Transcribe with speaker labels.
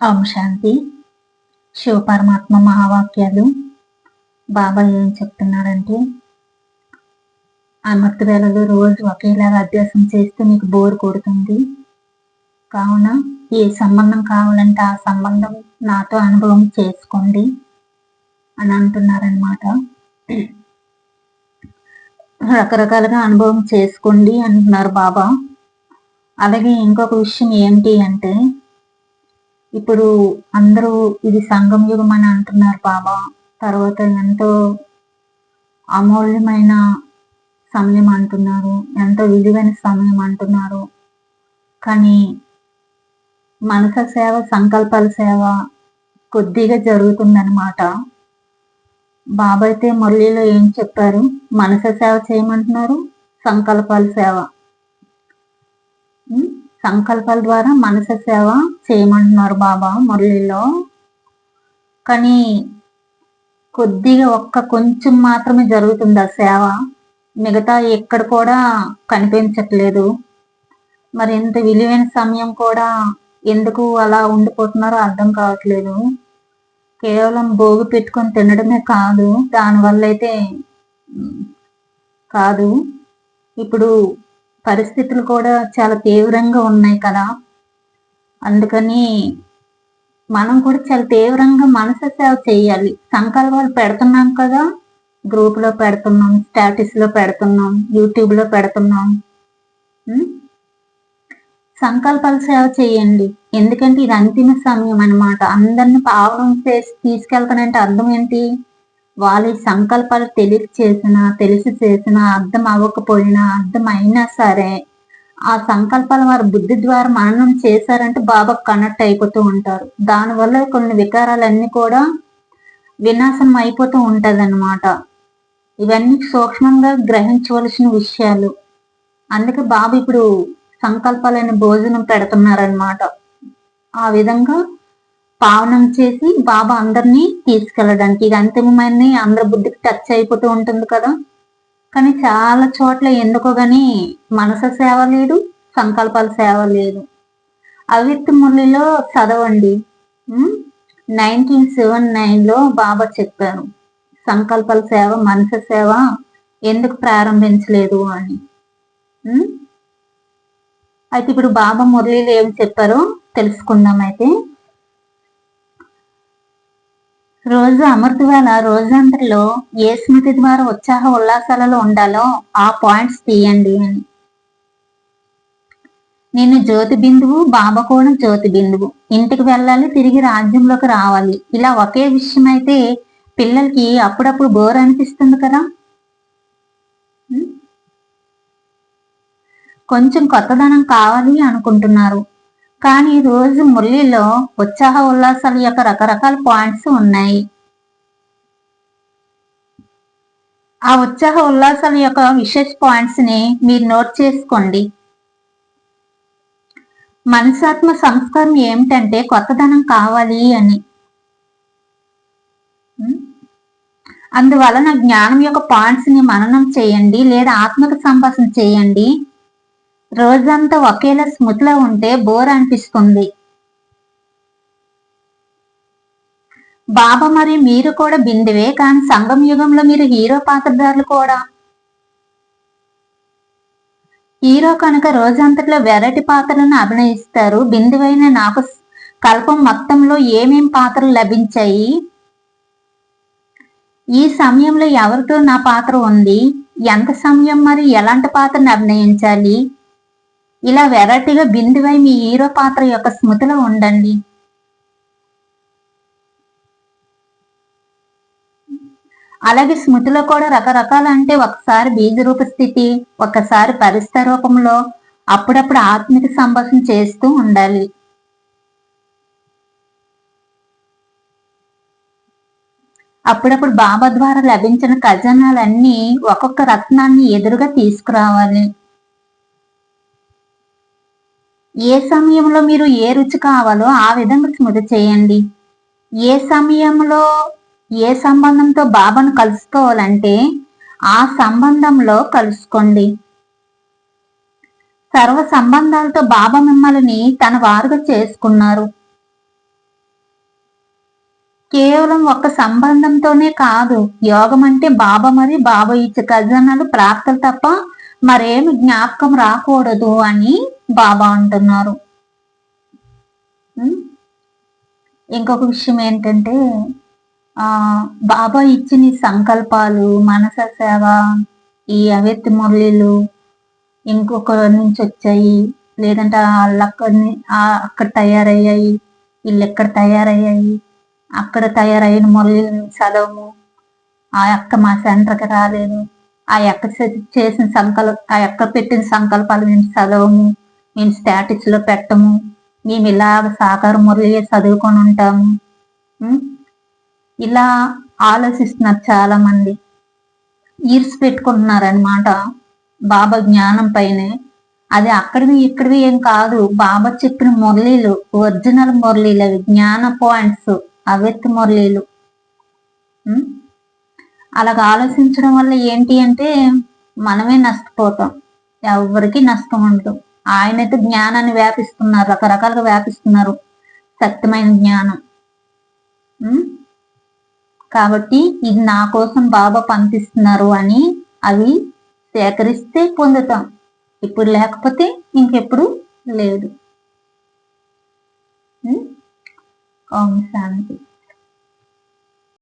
Speaker 1: ఓం శాంతి. శివ పరమాత్మ మహావాక్యాలు బాబా ఏం చెప్తున్నారంటే అమర్త వేళలో రోజు ఒకేలాగా అభ్యాసం చేస్తే మీకు బోర్ కొడుతుంది. కావున ఏ సంబంధం కావాలంటే ఆ సంబంధం నాతో అనుభవం చేసుకోండి అని అంటున్నారనమాట రకరకాలుగా అనుభవం చేసుకోండి అంటున్నారు బాబా. అలాగే ఇంకొక విషయం ఏంటి అంటే ఇప్పుడు అందరూ ఇది సంఘం యుగం అని అంటున్నారు బాబా. తర్వాత ఎంతో అమూల్యమైన సమయం అంటున్నారు ఎంతో విలువైన సమయం అంటున్నారు. కానీ మనస సేవ సంకల్పాల సేవ కొద్దిగా జరుగుతుందన్నమాట. బాబా అయితే మురళిలో ఏం చెప్పారు? మనస సేవ చేయమంటున్నారు సంకల్పాల సేవ. సంకల్పాల ద్వారా మనస సేవ చేయమంటున్నారు బాబా మురళిలో. కానీ కొద్దిగా ఒక్క కొంచెం మాత్రమే జరుగుతుంది ఆ సేవ. మిగతా ఎక్కడ కూడా కనిపించట్లేదు. మరి ఇంత విలువైన సమయం కూడా ఎందుకు అలా ఉండిపోతున్నారో అర్థం కావట్లేదు. కేవలం భోగి పెట్టుకొని తినడమే కాదు దానివల్ల అయితే కాదు. ఇప్పుడు పరిస్థితులు కూడా చాలా తీవ్రంగా ఉన్నాయి కదా. అందుకని మనం కూడా చాలా తీవ్రంగా మనసు సేవ చేయాలి. సంకల్పాలు పెడుతున్నాం కదా. గ్రూప్లో పెడుతున్నాం స్టాటస్లో పెడుతున్నాం యూట్యూబ్లో పెడుతున్నాం సంకల్పాలు సేవ చేయండి. ఎందుకంటే ఇది అంతిమ సమయం అనమాట అందరిని పావనం చేసి తీసుకెళ్తానంటే అర్థం ఏంటి? వాళ్ళ సంకల్పాలు తెలిసి చేసినా తెలిసి చేసినా అర్థం అవ్వకపోయినా అర్థం అయినా సరే ఆ సంకల్పాలు వారి బుద్ధి ద్వారా మననం చేశారంటే బాబా కనెక్ట్ అయిపోతూ ఉంటారు. దానివల్ల కొన్ని వికారాలన్నీ కూడా వినాశనం అయిపోతూ ఉంటది అనమాట ఇవన్నీ సూక్ష్మంగా గ్రహించవలసిన విషయాలు. అందుకే బాబు ఇప్పుడు సంకల్పాలైన భోజనం పెడుతున్నారనమాట ఆ విధంగా పావనం చేసి బాబా అందరినీ తీసుకెళ్ళడానికి ఇది అంతిమమైన అందరి బుద్ధికి టచ్ అయిపోతూ ఉంటుంది కదా. కానీ చాలా చోట్ల ఎందుకో గాని మనసు సేవ లేదు సంకల్పాల సేవ లేదు. అవిత్ మురళిలో చదవండి. నైన్టీన్ సెవెన్ నైన్లో బాబా చెప్పారు సంకల్పాల సేవ మనస సేవ ఎందుకు ప్రారంభించలేదు అని. అయితే ఇప్పుడు బాబా మురళిలో ఏం చెప్పారో తెలుసుకుందాం అయితే. రోజు అమృతవేళ రోజంతలో ఏ స్మృతి ద్వారా ఉత్సాహ ఉల్లాసాలలో ఉండాలో ఆ పాయింట్స్ తీయండి అని. నేను జ్యోతి బిందువు బాబా కూడా జ్యోతి బిందువు. ఇంటికి వెళ్ళాలి తిరిగి రాజ్యంలోకి రావాలి. ఇలా ఒకే విషయం అయితే పిల్లలకి అప్పుడప్పుడు బోర్ అనిపిస్తుంది కదా? కొంచెం కొత్తదనం కావాలి అనుకుంటున్నారు. కానీ రోజు మురళిలో ఉత్సాహ ఉల్లాసాల యొక్క రకరకాల పాయింట్స్ ఉన్నాయి. ఆ ఉత్సాహ ఉల్లాసాల యొక్క విశేష పాయింట్స్ని మీరు నోట్ చేసుకోండి. మనసాత్మ సంస్కారం ఏమిటంటే కొత్తదనం కావాలి అని. అందువలన జ్ఞానం యొక్క పాయింట్స్ని మననం చేయండి లేదా ఆత్మక సంభాషణ చేయండి. రోజంతా ఒకేలా స్మృతిలో ఉంటే బోర్ అనిపిస్తుంది. బాబా మరి మీరు కూడా బిందువే కానీ సంగం యుగంలో మీరు హీరో పాత్రధారులు కూడా. హీరో కనుక రోజంతట్లో వెరైటీ పాత్రలను అభినయిస్తారు బిందువైన నాకు కల్పం మొత్తంలో ఏమేం పాత్రలు లభించాయి? ఈ సమయంలో ఎవరితో నా పాత్ర ఉంది? ఎంత సమయం మరి ఎలాంటి పాత్రను అభినయించాలి? ఇలా వెరైటీగా బిందువై మీ హీరో పాత్ర యొక్క స్మృతిలో ఉండండి. అలాగే స్మృతిలో కూడా రకరకాల అంటే ఒకసారి బీజరూప స్థితి ఒకసారి పరిస్థితి రూపంలో అప్పుడప్పుడు ఆత్మిక సంభాషణ చేస్తూ ఉండాలి. అప్పుడప్పుడు బాబా ద్వారా లభించిన ఖజానాలన్నీ ఒక్కొక్క రత్నాన్ని ఎదురుగా తీసుకురావాలి. ఏ సమయంలో మీరు ఏ రుచి కావాలో ఆ విధంగా స్మృతి చేయండి. ఏ సమయంలో ఏ సంబంధంతో బాబాను కలుసుకోవాలంటే ఆ సంబంధంలో కలుసుకోండి. సర్వ సంబంధాలతో బాబా మిమ్మల్ని తన వారుగా చేసుకున్నారు. కేవలం ఒక సంబంధంతోనే కాదు. యోగం అంటే బాబా మరి బాబా ఇచ్చే ఖజానాలు ప్రాప్తులు తప్ప మరేమి జ్ఞాపకం రాకూడదు అని బాబా అంటున్నారు. ఇంకొక విషయం ఏంటంటే ఆ బాబా ఇచ్చిన సంకల్పాలు మనస సేవ ఈ అవ్యక్తి మురళీలు ఇంకొకరి నుంచి వచ్చాయి. లేదంటే వాళ్ళక్కడిని అక్కడ తయారయ్యాయి వీళ్ళు ఎక్కడ తయారయ్యాయి. అక్కడ తయారైన మురళీలు చదవము. ఆ అక్క మా సెంటర్కి రాలేదు. ఆ అక్క చేసిన సంకల్ప ఆ అక్క పెట్టిన సంకల్పాలు మేము చదవము. మేము స్టాటిస్లో పెట్టము. మేము ఇలాగ సాకార మురళి చదువుకొని ఉంటాము. ఇలా ఆలోచిస్తున్నారు చాలా మంది ఈర్స్ పెట్టుకుంటున్నారనమాట బాబా జ్ఞానం పైనే. అది అక్కడివి ఇక్కడివి ఏం కాదు. బాబా చెప్పిన మురళీలు ఒరిజినల్ మురళీలు అవి జ్ఞాన పాయింట్స్. అవ్యక్త మురళీలు. అలాగ ఆలోచించడం వల్ల ఏంటి అంటే మనమే నష్టపోతాం. ఎవరికి నష్టం ఉండదు. ఆయనైతే జ్ఞానాన్ని వ్యాపిస్తున్నారు రకరకాలుగా వ్యాపిస్తున్నారు. సత్యమైన జ్ఞానం. కాబట్టి ఇది నా కోసం బాబా పంపిస్తున్నారు అని అవి సేకరిస్తే పొందుతాం. ఇప్పుడు లేకపోతే ఇంకెప్పుడు లేదు. ఉం? ఓం శాంతి